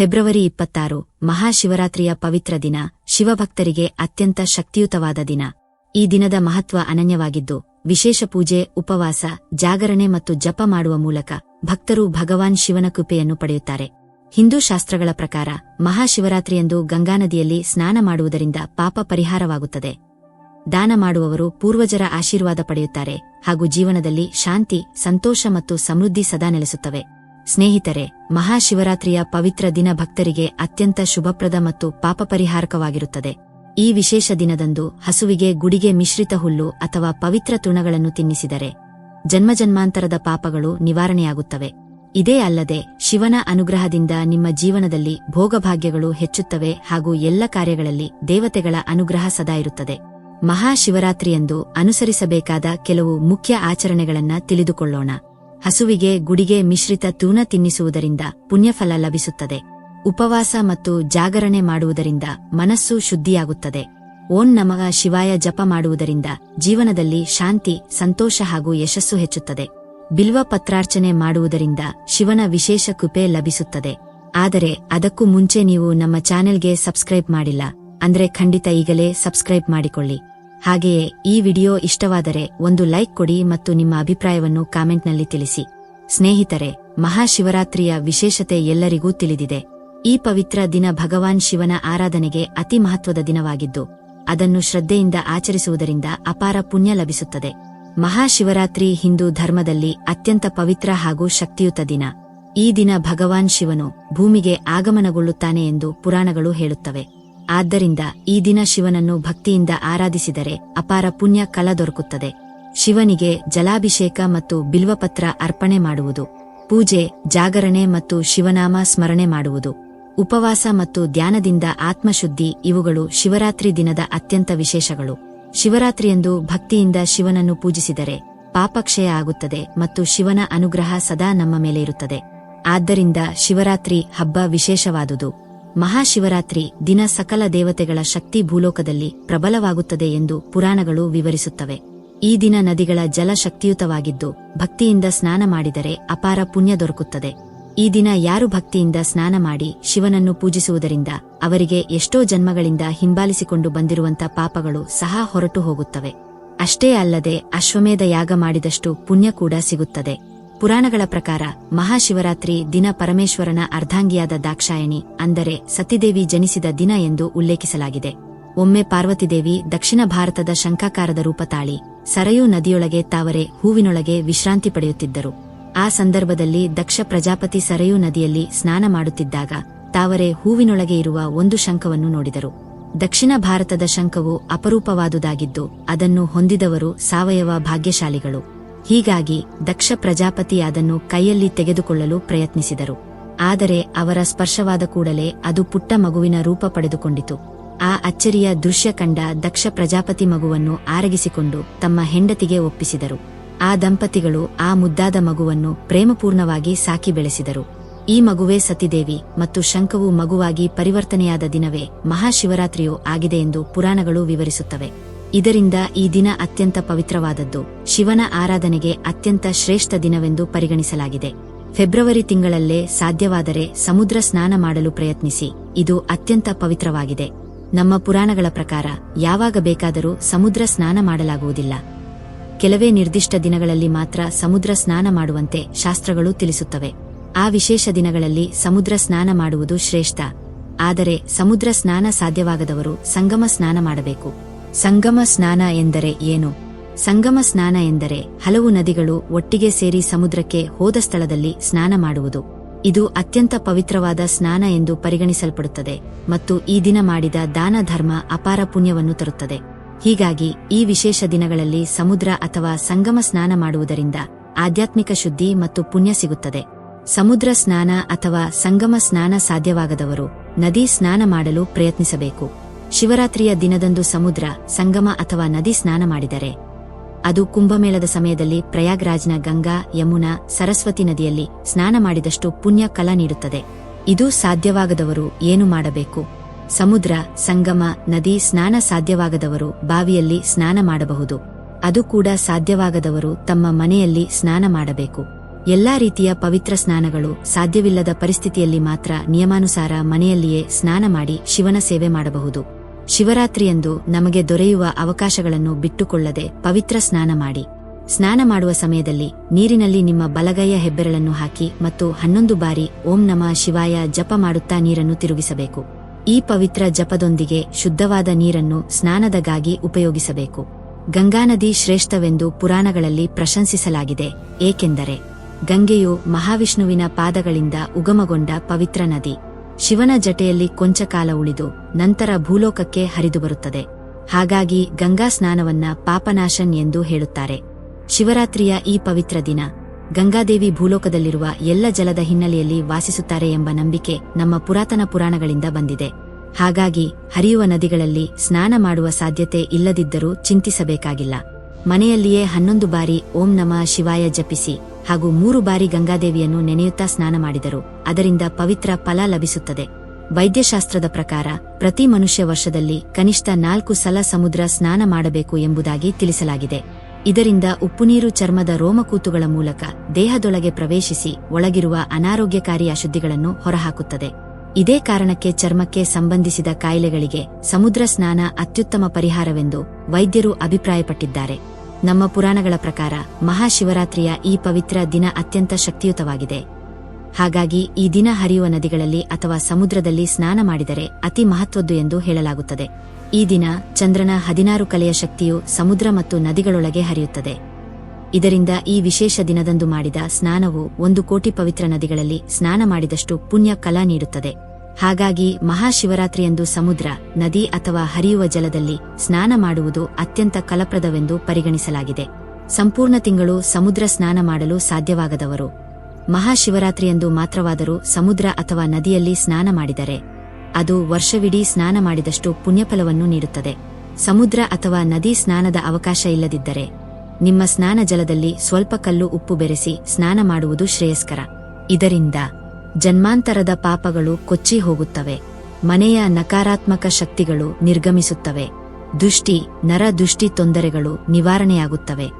February ಇಪ್ಪತ್ತಾರು, ಮಹಾಶಿವರಾತ್ರಿಯ ಪವಿತ್ರ ದಿನ, ಶಿವಭಕ್ತರಿಗೆ ಅತ್ಯಂತ ಶಕ್ತಿಯುತವಾದ ದಿನ. ಈ ದಿನದ ಮಹತ್ವ ಅನನ್ಯವಾಗಿದ್ದು, ವಿಶೇಷ ಪೂಜೆ, ಉಪವಾಸ, ಜಾಗರಣೆ ಮತ್ತು ಜಪ ಮಾಡುವ ಮೂಲಕ ಭಕ್ತರು ಭಗವಾನ್ ಶಿವನ ಕೃಪೆಯನ್ನು ಪಡೆಯುತ್ತಾರೆ. ಹಿಂದೂ ಶಾಸ್ತ್ರಗಳ ಪ್ರಕಾರ ಮಹಾಶಿವರಾತ್ರಿಯಂದು ಗಂಗಾನದಿಯಲ್ಲಿ ಸ್ನಾನ ಮಾಡುವುದರಿಂದ ಪಾಪ ಪರಿಹಾರವಾಗುತ್ತದೆ. ದಾನ ಮಾಡುವವರು ಪೂರ್ವಜರ ಆಶೀರ್ವಾದ ಪಡೆಯುತ್ತಾರೆ ಹಾಗೂ ಜೀವನದಲ್ಲಿ ಶಾಂತಿ, ಸಂತೋಷ ಮತ್ತು ಸಮೃದ್ಧಿ ಸದಾ ನೆಲೆಸುತ್ತವೆ. ಸ್ನೇಹಿತರೆ, ಮಹಾಶಿವರಾತ್ರಿಯ ಪವಿತ್ರ ದಿನ ಭಕ್ತರಿಗೆ ಅತ್ಯಂತ ಶುಭಪ್ರದ ಮತ್ತು ಪಾಪಪರಿಹಾರಕವಾಗಿರುತ್ತದೆ. ಈ ವಿಶೇಷ ದಿನದಂದು ಹಸುವಿಗೆ ಗುಡಿಗೆ ಮಿಶ್ರಿತ ಹುಲ್ಲು ಅಥವಾ ಪವಿತ್ರ ತೃಣಗಳನ್ನು ತಿನ್ನಿಸಿದರೆ, ಜನ್ಮಜನ್ಮಾಂತರದ ಪಾಪಗಳು ನಿವಾರಣೆಯಾಗುತ್ತವೆ. ಇದೇ ಅಲ್ಲದೆ, ಶಿವನ ಅನುಗ್ರಹದಿಂದ ನಿಮ್ಮ ಜೀವನದಲ್ಲಿ ಭೋಗಭಾಗ್ಯಗಳು ಹೆಚ್ಚುತ್ತವೆ ಹಾಗೂ ಎಲ್ಲ ಕಾರ್ಯಗಳಲ್ಲಿ ದೇವತೆಗಳ ಅನುಗ್ರಹ ಸದಾ ಇರುತ್ತದೆ. ಮಹಾಶಿವರಾತ್ರಿಯಂದು ಅನುಸರಿಸಬೇಕಾದ ಕೆಲವು ಮುಖ್ಯ ಆಚರಣೆಗಳನ್ನ ತಿಳಿದುಕೊಳ್ಳೋಣ. ಹಸುವಿಗೆ, ಗುಡಿಗೆ ಮಿಶ್ರಿತ ತೂನ ತಿನ್ನಿಸುವುದರಿಂದ ಪುಣ್ಯಫಲ ಲಭಿಸುತ್ತದೆ. ಉಪವಾಸ ಮತ್ತು ಜಾಗರಣೆ ಮಾಡುವುದರಿಂದ ಮನಸ್ಸು ಶುದ್ಧಿಯಾಗುತ್ತದೆ. ಓಂ ನಮಃ ಶಿವಾಯ ಜಪ ಮಾಡುವುದರಿಂದ ಜೀವನದಲ್ಲಿ ಶಾಂತಿ, ಸಂತೋಷ ಹಾಗೂ ಯಶಸ್ಸು ಹೆಚ್ಚುತ್ತದೆ. ಬಿಲ್ವ ಪತ್ರಾರ್ಚನೆ ಮಾಡುವುದರಿಂದ ಶಿವನ ವಿಶೇಷ ಕೃಪೆ ಲಭಿಸುತ್ತದೆ. ಆದರೆ ಅದಕ್ಕೂ ಮುಂಚೆ ನೀವು ನಮ್ಮ ಚಾನೆಲ್ಗೆ ಸಬ್ಸ್ಕ್ರೈಬ್ ಮಾಡಿಲ್ಲ. ಅಂದ್ರೆ ಖಂಡಿತ ಈಗಲೇ ಸಬ್ಸ್ಕ್ರೈಬ್ ಮಾಡಿಕೊಳ್ಳಿ. ಹಾಗೆಯೇ ಈ ವಿಡಿಯೋ ಇಷ್ಟವಾದರೆ ಒಂದು ಲೈಕ್ ಕೊಡಿ ಮತ್ತು ನಿಮ್ಮ ಅಭಿಪ್ರಾಯವನ್ನು ಕಾಮೆಂಟ್ನಲ್ಲಿ ತಿಳಿಸಿ. ಸ್ನೇಹಿತರೆ, ಮಹಾಶಿವರಾತ್ರಿಯ ವಿಶೇಷತೆ ಎಲ್ಲರಿಗೂ ತಿಳಿದಿದೆ. ಈ ಪವಿತ್ರ ದಿನ ಭಗವಾನ್ ಶಿವನ ಆರಾಧನೆಗೆ ಅತಿ ಮಹತ್ವದ ದಿನವಾಗಿದ್ದು, ಅದನ್ನು ಶ್ರದ್ಧೆಯಿಂದ ಆಚರಿಸುವುದರಿಂದ ಅಪಾರ ಪುಣ್ಯ ಲಭಿಸುತ್ತದೆ. ಮಹಾಶಿವರಾತ್ರಿ ಹಿಂದೂ ಧರ್ಮದಲ್ಲಿ ಅತ್ಯಂತ ಪವಿತ್ರ ಹಾಗೂ ಶಕ್ತಿಯುತ ದಿನ. ಈ ದಿನ ಭಗವಾನ್ ಶಿವನು ಭೂಮಿಗೆ ಆಗಮನಗೊಳ್ಳುತ್ತಾನೆ ಎಂದು ಪುರಾಣಗಳು ಹೇಳುತ್ತವೆ. ಆದ್ದರಿಂದ ಈ ದಿನ ಶಿವನನ್ನು ಭಕ್ತಿಯಿಂದ ಆರಾಧಿಸಿದರೆ ಅಪಾರ ಪುಣ್ಯ ಕಲ ದೊರಕುತ್ತದೆ. ಶಿವನಿಗೆ ಜಲಾಭಿಷೇಕ ಮತ್ತು ಬಿಲ್ವಪತ್ರ ಅರ್ಪಣೆ ಮಾಡುವುದು, ಪೂಜೆ, ಜಾಗರಣೆ ಮತ್ತು ಶಿವನಾಮ ಸ್ಮರಣೆ ಮಾಡುವುದು, ಉಪವಾಸ ಮತ್ತು ಧ್ಯಾನದಿಂದ ಆತ್ಮಶುದ್ಧಿ ಇವುಗಳು ಶಿವರಾತ್ರಿ ದಿನದ ಅತ್ಯಂತ ವಿಶೇಷಗಳು. ಶಿವರಾತ್ರಿಯಂದು ಭಕ್ತಿಯಿಂದ ಶಿವನನ್ನು ಪೂಜಿಸಿದರೆ ಪಾಪಕ್ಷಯ ಆಗುತ್ತದೆ ಮತ್ತು ಶಿವನ ಅನುಗ್ರಹ ಸದಾ ನಮ್ಮ ಮೇಲೆ ಇರುತ್ತದೆ. ಆದ್ದರಿಂದ ಶಿವರಾತ್ರಿ ಹಬ್ಬ ವಿಶೇಷವಾದುದು. ಮಹಾಶಿವರಾತ್ರಿ ದಿನ ಸಕಲ ದೇವತೆಗಳ ಶಕ್ತಿ ಭೂಲೋಕದಲ್ಲಿ ಪ್ರಬಲವಾಗುತ್ತದೆ ಎಂದು ಪುರಾಣಗಳು ವಿವರಿಸುತ್ತವೆ. ಈ ದಿನ ನದಿಗಳ ಜಲ ಶಕ್ತಿಯುತವಾಗಿದ್ದು ಭಕ್ತಿಯಿಂದ ಸ್ನಾನ ಮಾಡಿದರೆ ಅಪಾರ ಪುಣ್ಯ ದೊರಕುತ್ತದೆ. ಈ ದಿನ ಯಾರು ಭಕ್ತಿಯಿಂದ ಸ್ನಾನ ಮಾಡಿ ಶಿವನನ್ನು ಪೂಜಿಸುವುದರಿಂದ ಅವರಿಗೆ ಎಷ್ಟೋ ಜನ್ಮಗಳಿಂದ ಹಿಂಬಾಲಿಸಿಕೊಂಡು ಬಂದಿರುವಂತ ಪಾಪಗಳು ಸಹ ಹೊರಟು ಹೋಗುತ್ತವೆ. ಅಷ್ಟೇ ಅಲ್ಲದೆ ಅಶ್ವಮೇಧ ಯಾಗ ಮಾಡಿದಷ್ಟು ಪುಣ್ಯ ಕೂಡ ಸಿಗುತ್ತದೆ. ಪುರಾಣಗಳ ಪ್ರಕಾರ ಮಹಾಶಿವರಾತ್ರಿ ದಿನ ಪರಮೇಶ್ವರನ ಅರ್ಧಾಂಗಿಯಾದ ದಾಕ್ಷಾಯಣಿ, ಅಂದರೆ ಸತಿದೇವಿ ಜನಿಸಿದ ದಿನ ಎಂದು ಉಲ್ಲೇಖಿಸಲಾಗಿದೆ. ಒಮ್ಮೆ ಪಾರ್ವತಿದೇವಿ ದಕ್ಷಿಣ ಭಾರತದ ಶಂಕಾಕಾರದ ರೂಪ ತಾಳಿ ಸರಯೂ ನದಿಯೊಳಗೆ ತಾವರೆ ಹೂವಿನೊಳಗೆ ವಿಶ್ರಾಂತಿ ಪಡೆಯುತ್ತಿದ್ದರು. ಆ ಸಂದರ್ಭದಲ್ಲಿ ದಕ್ಷ ಪ್ರಜಾಪತಿ ಸರಯೂ ನದಿಯಲ್ಲಿ ಸ್ನಾನ ಮಾಡುತ್ತಿದ್ದಾಗ ತಾವರೆ ಹೂವಿನೊಳಗೆ ಇರುವ ಒಂದು ಶಂಖವನ್ನು ನೋಡಿದರು. ದಕ್ಷಿಣ ಭಾರತದ ಶಂಖವು ಅಪರೂಪವಾದುದಾಗಿದ್ದು ಅದನ್ನು ಹೊಂದಿದವರು ಸಾವಯವ ಭಾಗ್ಯಶಾಲಿಗಳು. ಹೀಗಾಗಿ ದಕ್ಷ ಪ್ರಜಾಪತಿ ಅದನ್ನು ಕೈಯಲ್ಲಿ ತೆಗೆದುಕೊಳ್ಳಲು ಪ್ರಯತ್ನಿಸಿದರು. ಆದರೆ ಅವರ ಸ್ಪರ್ಶವಾದ ಕೂಡಲೇ ಅದು ಪುಟ್ಟ ಮಗುವಿನ ರೂಪ ಪಡೆದುಕೊಂಡಿತು. ಆ ಅಚ್ಚರಿಯ ದೃಶ್ಯ ಕಂಡ ದಕ್ಷ ಪ್ರಜಾಪತಿ ಮಗುವನ್ನು ಆರಗಿಸಿಕೊಂಡು ತಮ್ಮ ಹೆಂಡತಿಗೆ ಒಪ್ಪಿಸಿದರು. ಆ ದಂಪತಿಗಳು ಆ ಮುದ್ದಾದ ಮಗುವನ್ನು ಪ್ರೇಮಪೂರ್ಣವಾಗಿ ಸಾಕಿ ಬೆಳೆಸಿದರು. ಈ ಮಗುವೇ ಸತಿದೇವಿ ಮತ್ತು ಶಂಖವು ಮಗುವಾಗಿ ಪರಿವರ್ತನೆಯಾದ ದಿನವೇ ಮಹಾಶಿವರಾತ್ರಿಯೂ ಆಗಿದೆ ಎಂದು ಪುರಾಣಗಳು ವಿವರಿಸುತ್ತವೆ. ಇದರಿಂದ ಈ ದಿನ ಅತ್ಯಂತ ಪವಿತ್ರವಾದದ್ದು. ಶಿವನ ಆರಾಧನೆಗೆ ಅತ್ಯಂತ ಶ್ರೇಷ್ಠ ದಿನವೆಂದು ಪರಿಗಣಿಸಲಾಗಿದೆ. ಫೆಬ್ರವರಿ ತಿಂಗಳಲ್ಲೇ ಸಾಧ್ಯವಾದರೆ ಸಮುದ್ರ ಸ್ನಾನ ಮಾಡಲು ಪ್ರಯತ್ನಿಸಿ. ಇದು ಅತ್ಯಂತ ಪವಿತ್ರವಾಗಿದೆ. ನಮ್ಮ ಪುರಾಣಗಳ ಪ್ರಕಾರ ಯಾವಾಗ ಬೇಕಾದರೂ ಸಮುದ್ರ ಸ್ನಾನ ಮಾಡಲಾಗುವುದಿಲ್ಲ. ಕೆಲವೇ ನಿರ್ದಿಷ್ಟ ದಿನಗಳಲ್ಲಿ ಮಾತ್ರ ಸಮುದ್ರ ಸ್ನಾನ ಮಾಡುವಂತೆ ಶಾಸ್ತ್ರಗಳು ತಿಳಿಸುತ್ತವೆ. ಆ ವಿಶೇಷ ದಿನಗಳಲ್ಲಿ ಸಮುದ್ರ ಸ್ನಾನ ಮಾಡುವುದು ಶ್ರೇಷ್ಠ. ಆದರೆ ಸಮುದ್ರ ಸ್ನಾನ ಸಾಧ್ಯವಾಗದವರು ಸಂಗಮ ಸ್ನಾನ ಮಾಡಬೇಕು. ಸಂಗಮ ಸ್ನಾನ ಎಂದರೆ ಏನು? ಸಂಗಮ ಸ್ನಾನ ಎಂದರೆ ಹಲವು ನದಿಗಳು ಒಟ್ಟಿಗೆ ಸೇರಿ ಸಮುದ್ರಕ್ಕೆ ಹೋದ ಸ್ಥಳದಲ್ಲಿ ಸ್ನಾನ ಮಾಡುವುದು. ಇದು ಅತ್ಯಂತ ಪವಿತ್ರವಾದ ಸ್ನಾನ ಎಂದು ಪರಿಗಣಿಸಲ್ಪಡುತ್ತದೆ ಮತ್ತು ಈ ದಿನ ಮಾಡಿದ ದಾನ ಧರ್ಮ ಅಪಾರ ಪುಣ್ಯವನ್ನು ತರುತ್ತದೆ. ಹೀಗಾಗಿ ಈ ವಿಶೇಷ ದಿನಗಳಲ್ಲಿ ಸಮುದ್ರ ಅಥವಾ ಸಂಗಮ ಸ್ನಾನ ಮಾಡುವುದರಿಂದ ಆಧ್ಯಾತ್ಮಿಕ ಶುದ್ಧಿ ಮತ್ತು ಪುಣ್ಯ ಸಿಗುತ್ತದೆ. ಸಮುದ್ರ ಸ್ನಾನ ಅಥವಾ ಸಂಗಮ ಸ್ನಾನ ಸಾಧ್ಯವಾಗದವರು ನದಿ ಸ್ನಾನ ಮಾಡಲು ಪ್ರಯತ್ನಿಸಬೇಕು. ಶಿವರಾತ್ರಿಯ ದಿನದಂದು ಸಮುದ್ರ, ಸಂಗಮ ಅಥವಾ ನದಿ ಸ್ನಾನ ಮಾಡಿದರೆ, ಅದು ಕುಂಭಮೇಳದ ಸಮಯದಲ್ಲಿ ಪ್ರಯಾಗ್ರಾಜ್ನ ಗಂಗಾ, ಯಮುನಾ, ಸರಸ್ವತಿ ನದಿಯಲ್ಲಿ ಸ್ನಾನ ಮಾಡಿದಷ್ಟು ಪುಣ್ಯ ಕಲ ನೀಡುತ್ತದೆ. ಇದು ಸಾಧ್ಯವಾಗದವರು ಏನು ಮಾಡಬೇಕು? ಸಮುದ್ರ, ಸಂಗಮ, ನದಿ ಸ್ನಾನ ಸಾಧ್ಯವಾಗದವರು ಬಾವಿಯಲ್ಲಿ ಸ್ನಾನ ಮಾಡಬಹುದು. ಅದು ಕೂಡ ಸಾಧ್ಯವಾಗದವರು ತಮ್ಮ ಮನೆಯಲ್ಲಿ ಸ್ನಾನ ಮಾಡಬೇಕು. ಎಲ್ಲಾ ರೀತಿಯ ಪವಿತ್ರ ಸ್ನಾನಗಳು ಸಾಧ್ಯವಿಲ್ಲದ ಪರಿಸ್ಥಿತಿಯಲ್ಲಿ ಮಾತ್ರ ನಿಯಮಾನುಸಾರ ಮನೆಯಲ್ಲಿಯೇ ಸ್ನಾನ ಮಾಡಿ ಶಿವನ ಸೇವೆ ಮಾಡಬಹುದು. ಶಿವರಾತ್ರಿಯಂದು ನಮಗೆ ದೊರೆಯುವ ಅವಕಾಶಗಳನ್ನು ಬಿಟ್ಟುಕೊಳ್ಳದೆ ಪವಿತ್ರ ಸ್ನಾನ ಮಾಡಿ. ಸ್ನಾನ ಮಾಡುವ ಸಮಯದಲ್ಲಿ ನೀರಿನಲ್ಲಿ ನಿಮ್ಮ ಬಲಗೈಯ ಹೆಬ್ಬೆರಳನ್ನು ಹಾಕಿ ಮತ್ತು ಹನ್ನೊಂದು ಬಾರಿ ಓಂ ನಮ ಶಿವಾಯ ಜಪ ಮಾಡುತ್ತಾ ನೀರನ್ನು ತಿರುಗಿಸಬೇಕು. ಈ ಪವಿತ್ರ ಜಪದೊಂದಿಗೆ ಶುದ್ಧವಾದ ನೀರನ್ನು ಸ್ನಾನದಗಾಗಿ ಉಪಯೋಗಿಸಬೇಕು. ಗಂಗಾನದಿ ಶ್ರೇಷ್ಠವೆಂದು ಪುರಾಣಗಳಲ್ಲಿ ಪ್ರಶಂಸಿಸಲಾಗಿದೆ, ಏಕೆಂದರೆ ಗಂಗೆಯು ಮಹಾವಿಷ್ಣುವಿನ ಪಾದಗಳಿಂದ ಉಗಮಗೊಂಡ ಪವಿತ್ರ ನದಿ. ಶಿವನ ಜಟೆಯಲ್ಲಿ ಕೊಂಚ ಕಾಲ ಉಳಿದು ನಂತರ ಭೂಲೋಕಕ್ಕೆ ಹರಿದು ಬರುತ್ತದೆ ಹಾಗಾಗಿ ಗಂಗಾ ಸ್ನಾನವನ್ನ ಪಾಪನಾಶನ್ ಎಂದು ಹೇಳುತ್ತಾರೆ. ಶಿವರಾತ್ರಿಯ ಈ ಪವಿತ್ರ ದಿನ ಗಂಗಾದೇವಿ ಭೂಲೋಕದಲ್ಲಿರುವ ಎಲ್ಲ ಜಲದ ಹಿನ್ನೆಲೆಯಲ್ಲಿ ವಾಸಿಸುತ್ತಾರೆ ಎಂಬ ನಂಬಿಕೆ ನಮ್ಮ ಪುರಾತನ ಪುರಾಣಗಳಿಂದ ಬಂದಿದೆ. ಹಾಗಾಗಿ ಹರಿಯುವ ನದಿಗಳಲ್ಲಿ ಸ್ನಾನ ಮಾಡುವ ಸಾಧ್ಯತೆ ಇಲ್ಲದಿದ್ದರೂ ಚಿಂತಿಸಬೇಕಾಗಿಲ್ಲ. ಮನೆಯಲ್ಲಿಯೇ ಹನ್ನೊಂದು ಬಾರಿ ಓಂ ನಮಃ ಶಿವಾಯ ಜಪಿಸಿ. ಹಾಗೂ ಮೂರು ಬಾರಿ ಗಂಗಾದೇವಿಯನ್ನು ನೆನೆಯುತ್ತಾ ಸ್ನಾನ ಮಾಡಿದರು. ಅದರಿಂದ ಪವಿತ್ರ ಫಲ ಲಭಿಸುತ್ತದೆ. ವೈದ್ಯಶಾಸ್ತ್ರದ ಪ್ರಕಾರ ಪ್ರತಿ ಮನುಷ್ಯ ವರ್ಷದಲ್ಲಿ ಕನಿಷ್ಠ ನಾಲ್ಕು ಸಲ ಸಮುದ್ರ ಸ್ನಾನ ಮಾಡಬೇಕು ಎಂಬುದಾಗಿ ತಿಳಿಸಲಾಗಿದೆ. ಇದರಿಂದ ಉಪ್ಪುನೀರು ಚರ್ಮದ ರೋಮಕೂತುಗಳ ಮೂಲಕ ದೇಹದೊಳಗೆ ಪ್ರವೇಶಿಸಿ ಒಳಗಿರುವ ಅನಾರೋಗ್ಯಕಾರಿ ಅಶುದ್ಧಿಗಳನ್ನು ಹೊರಹಾಕುತ್ತದೆ. ಇದೇ ಕಾರಣಕ್ಕೆ ಚರ್ಮಕ್ಕೆ ಸಂಬಂಧಿಸಿದ ಕಾಯಿಲೆಗಳಿಗೆ ಸಮುದ್ರ ಸ್ನಾನ ಅತ್ಯುತ್ತಮ ಪರಿಹಾರವೆಂದು ವೈದ್ಯರು ಅಭಿಪ್ರಾಯಪಟ್ಟಿದ್ದಾರೆ. ನಮ್ಮ ಪುರಾಣಗಳ ಪ್ರಕಾರ ಮಹಾಶಿವರಾತ್ರಿಯ ಈ ಪವಿತ್ರ ದಿನ ಅತ್ಯಂತ ಶಕ್ತಿಯುತವಾಗಿದೆ. ಹಾಗಾಗಿ ಈ ದಿನ ಹರಿಯುವ ನದಿಗಳಲ್ಲಿ ಅಥವಾ ಸಮುದ್ರದಲ್ಲಿ ಸ್ನಾನ ಮಾಡಿದರೆ ಅತಿ ಮಹತ್ವದ್ದು ಎಂದು ಹೇಳಲಾಗುತ್ತದೆ. ಈ ದಿನ ಚಂದ್ರನ ಹದಿನಾರು ಕಲೆಯ ಶಕ್ತಿಯು ಸಮುದ್ರ ಮತ್ತು ನದಿಗಳೊಳಗೆ ಹರಿಯುತ್ತದೆ. ಇದರಿಂದ ಈ ವಿಶೇಷ ದಿನದಂದು ಮಾಡಿದ ಸ್ನಾನವು ಒಂದು ಕೋಟಿ ಪವಿತ್ರ ನದಿಗಳಲ್ಲಿ ಸ್ನಾನ ಮಾಡಿದಷ್ಟು ಪುಣ್ಯ ಕಲಾ ನೀಡುತ್ತದೆ. ಹಾಗಾಗಿ ಮಹಾಶಿವರಾತ್ರಿಯಂದು ಸಮುದ್ರ, ನದಿ ಅಥವಾ ಹರಿಯುವ ಜಲದಲ್ಲಿ ಸ್ನಾನ ಮಾಡುವುದು ಅತ್ಯಂತ ಕಲಪ್ರದವೆಂದು ಪರಿಗಣಿಸಲಾಗಿದೆ. ಸಂಪೂರ್ಣ ತಿಂಗಳು ಸಮುದ್ರ ಸ್ನಾನ ಮಾಡಲು ಸಾಧ್ಯವಾಗದವರು. ಮಹಾಶಿವರಾತ್ರಿಯಂದು ಮಾತ್ರವಾದರೂ ಸಮುದ್ರ ಅಥವಾ ನದಿಯಲ್ಲಿ ಸ್ನಾನ ಮಾಡಿದರೆ, ಅದು ವರ್ಷವಿಡೀ ಸ್ನಾನ ಮಾಡಿದಷ್ಟು ಪುಣ್ಯಫಲವನ್ನು ನೀಡುತ್ತದೆ. ಸಮುದ್ರ ಅಥವಾ ನದಿ ಸ್ನಾನದ ಅವಕಾಶ ಇಲ್ಲದಿದ್ದರೆ, ನಿಮ್ಮ ಸ್ನಾನ ಜಲದಲ್ಲಿ ಸ್ವಲ್ಪ ಕಲ್ಲು ಉಪ್ಪು ಬೆರೆಸಿ ಸ್ನಾನ ಮಾಡುವುದು ಶ್ರೇಯಸ್ಕರ. ಇದರಿಂದ ಜನ್ಮಾಂತರದ ಪಾಪಗಳು ಕೊಚ್ಚಿ ಹೋಗುತ್ತವೆ. ಮನೆಯ ನಕಾರಾತ್ಮಕ ಶಕ್ತಿಗಳು ನಿರ್ಗಮಿಸುತ್ತವೆ. ದುಷ್ಟಿ, ನರ ದುಷ್ಟಿ ತೊಂದರೆಗಳು ನಿವಾರಣೆಯಾಗುತ್ತವೆ.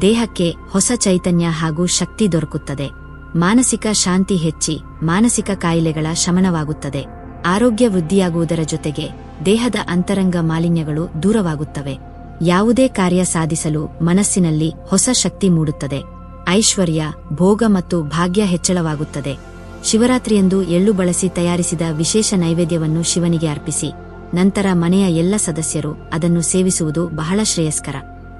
ದೇಹಕ್ಕೆ ಹೊಸ ಚೈತನ್ಯ ಹಾಗೂ ಶಕ್ತಿ ದೊರಕುತ್ತದೆ. ಮಾನಸಿಕ ಶಾಂತಿ ಹೆಚ್ಚಿ, ಮಾನಸಿಕ ಕಾಯಿಲೆಗಳ ಶಮನವಾಗುತ್ತದೆ. ಆರೋಗ್ಯ ವೃದ್ಧಿಯಾಗುವುದರ ಜೊತೆಗೆ ದೇಹದ ಅಂತರಂಗ ಮಾಲಿನ್ಯಗಳು ದೂರವಾಗುತ್ತವೆ. ಯಾವುದೇ ಕಾರ್ಯ ಸಾಧಿಸಲು ಮನಸ್ಸಿನಲ್ಲಿ ಹೊಸ ಶಕ್ತಿ ಮೂಡುತ್ತದೆ. ಐಶ್ವರ್ಯ, ಭೋಗ ಮತ್ತು ಭಾಗ್ಯ ಹೆಚ್ಚಳವಾಗುತ್ತದೆ. ಶಿವರಾತ್ರಿಯಂದು ಎಳ್ಳು ಬಳಸಿ ತಯಾರಿಸಿದ ವಿಶೇಷ ನೈವೇದ್ಯವನ್ನು ಶಿವನಿಗೆ ಅರ್ಪಿಸಿ, ನಂತರ ಮನೆಯ ಎಲ್ಲ ಸದಸ್ಯರು ಅದನ್ನು ಸೇವಿಸುವುದು ಬಹಳ ಶ್ರೇಯಸ್ಕರ.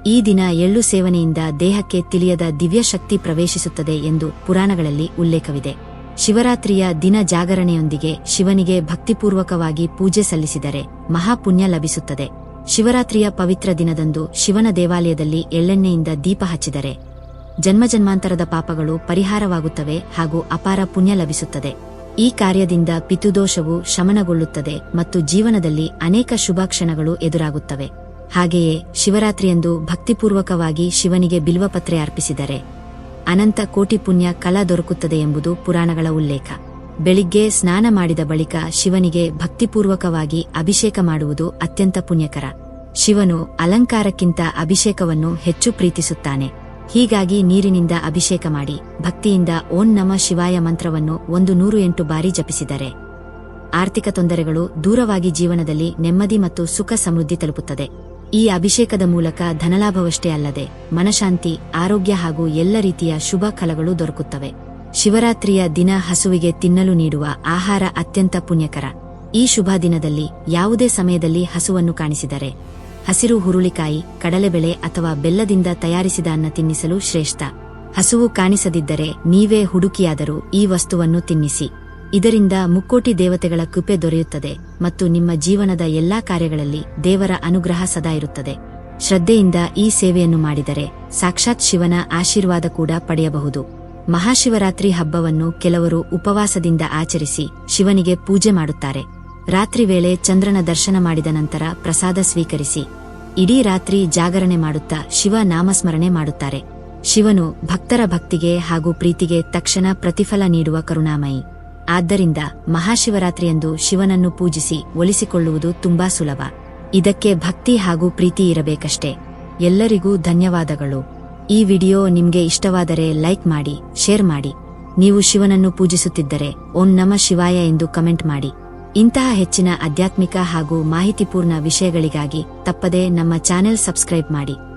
ಈ ದಿನ ಎಳ್ಳು ಸೇವನೆಯಿಂದ ದೇಹಕ್ಕೆ ತಿಳಿಯದ ದಿವ್ಯಶಕ್ತಿ ಪ್ರವೇಶಿಸುತ್ತದೆ ಎಂದು ಪುರಾಣಗಳಲ್ಲಿ ಉಲ್ಲೇಖವಿದೆ. ಶಿವರಾತ್ರಿಯ ದಿನ ಜಾಗರಣೆಯೊಂದಿಗೆ ಶಿವನಿಗೆ ಭಕ್ತಿಪೂರ್ವಕವಾಗಿ ಪೂಜೆ ಸಲ್ಲಿಸಿದರೆ ಮಹಾಪುಣ್ಯ ಲಭಿಸುತ್ತದೆ. ಶಿವರಾತ್ರಿಯ ಪವಿತ್ರ ದಿನದಂದು ಶಿವನ ದೇವಾಲಯದಲ್ಲಿ ಎಳ್ಳೆಣ್ಣೆಯಿಂದ ದೀಪ ಹಚ್ಚಿದರೆ ಜನ್ಮಜನ್ಮಾಂತರದ ಪಾಪಗಳು ಪರಿಹಾರವಾಗುತ್ತವೆ ಹಾಗೂ ಅಪಾರ ಪುಣ್ಯ ಲಭಿಸುತ್ತದೆ. ಈ ಕಾರ್ಯದಿಂದ ಪಿತುದೋಷವು ಶಮನಗೊಳ್ಳುತ್ತದೆ ಮತ್ತು ಜೀವನದಲ್ಲಿ ಅನೇಕ ಶುಭಕ್ಷಣಗಳು ಎದುರಾಗುತ್ತವೆ. ಹಾಗೆಯೇ ಶಿವರಾತ್ರಿಯಂದು ಭಕ್ತಿಪೂರ್ವಕವಾಗಿ ಶಿವನಿಗೆ ಬಿಲ್ವಪತ್ರೆ ಅರ್ಪಿಸಿದರೆ ಅನಂತ ಕೋಟಿ ಪುಣ್ಯ ಕಲ ದೊರಕುತ್ತದೆ ಎಂಬುದು ಪುರಾಣಗಳ ಉಲ್ಲೇಖ. ಬೆಳಿಗ್ಗೆ ಸ್ನಾನ ಮಾಡಿದ ಬಳಿಕ ಶಿವನಿಗೆ ಭಕ್ತಿಪೂರ್ವಕವಾಗಿ ಅಭಿಷೇಕ ಮಾಡುವುದು ಅತ್ಯಂತ ಪುಣ್ಯಕರ. ಶಿವನು ಅಲಂಕಾರಕ್ಕಿಂತ ಅಭಿಷೇಕವನ್ನು ಹೆಚ್ಚು ಪ್ರೀತಿಸುತ್ತಾನೆ. ಹೀಗಾಗಿ ನೀರಿನಿಂದ ಅಭಿಷೇಕ ಮಾಡಿ, ಭಕ್ತಿಯಿಂದ ಓಂ ನಮ ಶಿವಾಯ ಮಂತ್ರವನ್ನು ಒಂದು ನೂರು ಎಂಟು ಬಾರಿ ಜಪಿಸಿದರೆ. ಆರ್ಥಿಕ ತೊಂದರೆಗಳು ದೂರವಾಗಿ ಜೀವನದಲ್ಲಿ ನೆಮ್ಮದಿ ಮತ್ತು ಸುಖ ಸಮೃದ್ಧಿ ತಲುಪುತ್ತದೆ. ಈ ಅಭಿಷೇಕದ ಮೂಲಕ ಧನಲಾಭವಷ್ಟೇ ಅಲ್ಲದೆ ಮನಶಾಂತಿ, ಆರೋಗ್ಯ ಹಾಗೂ ಎಲ್ಲ ರೀತಿಯ ಶುಭ ಫಲಗಳು ದೊರಕುತ್ತವೆ. ಶಿವರಾತ್ರಿಯ ದಿನ ಹಸುವಿಗೆ ತಿನ್ನಲು ನೀಡುವ ಆಹಾರ ಅತ್ಯಂತ ಪುಣ್ಯಕರ. ಈ ಶುಭ ದಿನದಲ್ಲಿ ಯಾವುದೇ ಸಮಯದಲ್ಲಿ ಹಸುವನ್ನು ಕಾಣಿಸಿದರೆ ಹಸಿರು ಹುರುಳಿಕಾಯಿ, ಕಡಲೆಬೇಳೆ ಅಥವಾ ಬೆಲ್ಲದಿಂದ ತಯಾರಿಸಿದ ಅನ್ನ ತಿನ್ನಿಸಲು ಶ್ರೇಷ್ಠ. ಹಸುವು ಕಾಣಿಸದಿದ್ದರೆ ನೀವೇ ಹುಡುಕಿಯಾದರೂ ಈ ವಸ್ತುವನ್ನು ತಿನ್ನಿಸಿ. ಇದರಿಂದ ಮುಕ್ಕೋಟಿ ದೇವತೆಗಳ ಕೃಪೆ ದೊರೆಯುತ್ತದೆ ಮತ್ತು ನಿಮ್ಮ ಜೀವನದ ಎಲ್ಲಾ ಕಾರ್ಯಗಳಲ್ಲಿ ದೇವರ ಅನುಗ್ರಹ ಸದಾ ಇರುತ್ತದೆ. ಶ್ರದ್ಧೆಯಿಂದ ಈ ಸೇವೆಯನ್ನು ಮಾಡಿದರೆ ಸಾಕ್ಷಾತ್ ಶಿವನ ಆಶೀರ್ವಾದ ಕೂಡ ಪಡೆಯಬಹುದು. ಮಹಾಶಿವರಾತ್ರಿ ಹಬ್ಬವನ್ನು ಕೆಲವರು ಉಪವಾಸದಿಂದ ಆಚರಿಸಿ ಶಿವನಿಗೆ ಪೂಜೆ ಮಾಡುತ್ತಾರೆ. ರಾತ್ರಿ ವೇಳೆ ಚಂದ್ರನ ದರ್ಶನ ಮಾಡಿದ ನಂತರ ಪ್ರಸಾದ ಸ್ವೀಕರಿಸಿ, ಇಡೀ ರಾತ್ರಿ ಜಾಗರಣೆ ಮಾಡುತ್ತಾ ಶಿವ ನಾಮಸ್ಮರಣೆ ಮಾಡುತ್ತಾರೆ. ಶಿವನು ಭಕ್ತರ ಭಕ್ತಿಗೆ ಹಾಗೂ ಪ್ರೀತಿಗೆ ತಕ್ಷಣ ಪ್ರತಿಫಲ ನೀಡುವ ಕರುಣಾಮಯಿ. ಆದ್ದರಿಂದ ಮಹಾಶಿವರಾತ್ರಿಯಂದು ಶಿವನನ್ನು ಪೂಜಿಸಿ ಒಲಿಸಿಕೊಳ್ಳುವುದು ತುಂಬಾ ಸುಲಭ. ಇದಕ್ಕೆ ಭಕ್ತಿ ಹಾಗೂ ಪ್ರೀತಿ ಇರಬೇಕಷ್ಟೇ. ಎಲ್ಲರಿಗೂ ಧನ್ಯವಾದಗಳು. ಈ ವಿಡಿಯೋ ನಿಮ್ಗೆ ಇಷ್ಟವಾದರೆ ಲೈಕ್ ಮಾಡಿ, ಶೇರ್ ಮಾಡಿ. ನೀವು ಶಿವನನ್ನು ಪೂಜಿಸುತ್ತಿದ್ದರೆ ಓಂ ನಮ ಶಿವಾಯ ಎಂದು ಕಮೆಂಟ್ ಮಾಡಿ. ಇಂತಹ ಹೆಚ್ಚಿನ ಆಧ್ಯಾತ್ಮಿಕ ಹಾಗೂ ಮಾಹಿತಿಪೂರ್ಣ ವಿಷಯಗಳಿಗಾಗಿ ತಪ್ಪದೇ ನಮ್ಮ ಚಾನೆಲ್ ಸಬ್ಸ್ಕ್ರೈಬ್ ಮಾಡಿ.